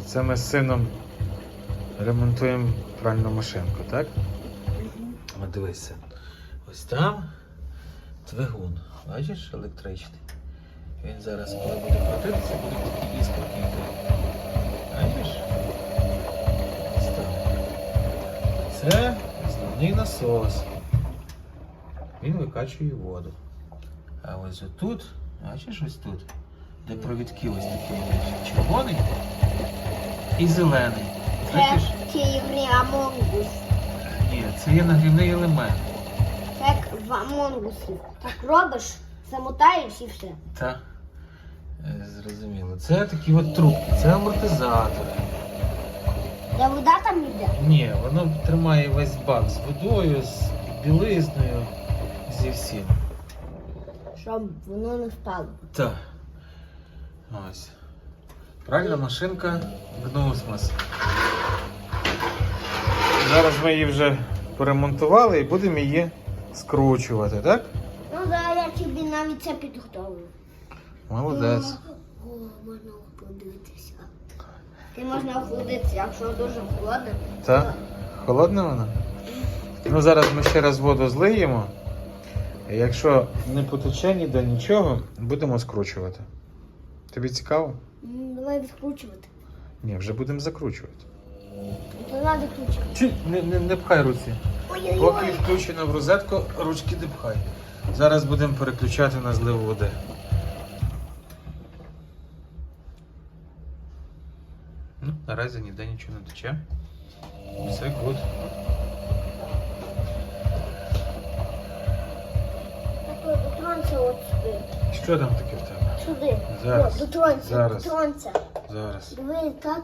Оце ми з сином ремонтуємо пральну машинку, так? От дивися. Ось там двигун. Бачиш, електричний. Він зараз, коли буде крутитися, буде такі іскорки йти. Бачиш? Ось там. Це зливний насос. Він викачує воду. А ось отут, бачиш ось тут, де провідки ось такі червоний і зелений. Це Бачиш? цій Among Us. Ні, це є нагрівний елемент. Це в Among Us. Так робиш, замотаєш і все. Та е, зрозуміло. Це такі от трубки, це амортизатори. Де вода там йде? Ні, воно тримає весь бак з водою, з білизною, зі всім. Щоб воно не впало. Так. Ось. Пральна машинка Гнусмас. Зараз ми її вже поремонтували і будемо її скручувати, так? Ну да, я тобі навіть це підготовлю. Молодець. О, можна охолодитися. Ти можна охолодитися, якщо дуже холодно. Так? Холодна вона? Ну, зараз ми ще раз воду злиємо. Якщо не потече ніде нічого, будемо скручувати. Тобі цікаво? Давай відкручувати. Ні, вже будемо закручувати. То треба відкручувати. Чи не, не, не пхай руці. Поки Ой-ой-ой. включено в розетку, ручки не пхай. Зараз будемо переключати на злив води. Ну, наразі ніде нічого не тече. Все гуд. Дотронься от сюди. Що там таке в тебе? Сюди. Зараз. О, Дотронься. Зараз. Дотронься. Зараз. Диви, тато